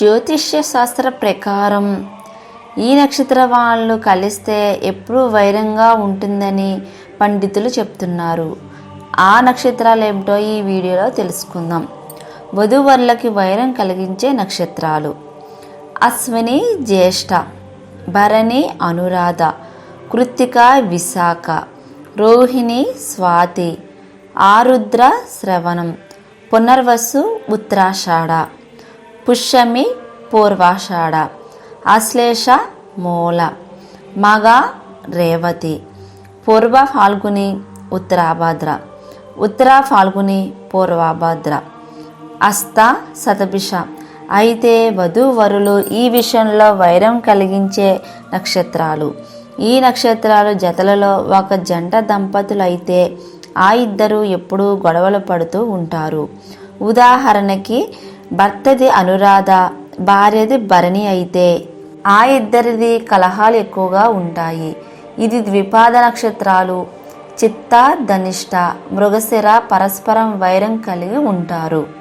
జ్యోతిష్య శాస్త్ర ప్రకారం ఈ నక్షత్ర వాళ్ళు కలిస్తే ఎప్పుడూ వైరంగా ఉంటుందని పండితులు చెప్తున్నారు. ఆ నక్షత్రాలు ఏమిటో ఈ వీడియోలో తెలుసుకుందాం. వధువర్లకి వైరం కలిగించే నక్షత్రాలు. అశ్విని జ్యేష్ఠ భరణి అనురాధ కృత్తిక విశాఖ రోహిణి స్వాతి ఆరుద్ర శ్రవణం పునర్వసు ఉత్తరాషాఢ. పుష్యమి పూర్వాషాఢ అశ్లేష మూల మగ రేవతి పూర్వ ఫాల్గుని ఉత్తరాభాద్ర ఉత్తర ఫాల్గుని పూర్వాభాద్ర అస్త శతభిష. అయితే వధూవరులు ఈ విషయంలో వైరం కలిగించే నక్షత్రాలు. ఈ నక్షత్రాలు జతలలో ఒక జంట దంపతులు అయితే ఆ ఇద్దరు ఎప్పుడూ గొడవలు పడుతూ ఉంటారు. ఉదాహరణకి భర్తది అనురాధ భార్యది భరణి అయితే ఆ ఇద్దరిది కలహాలు ఎక్కువగా ఉంటాయి. ఇది ద్విపాద నక్షత్రాలు. చిత్త ధనిష్ట మృగశిర పరస్పరం వైరం కలిగి ఉంటారు.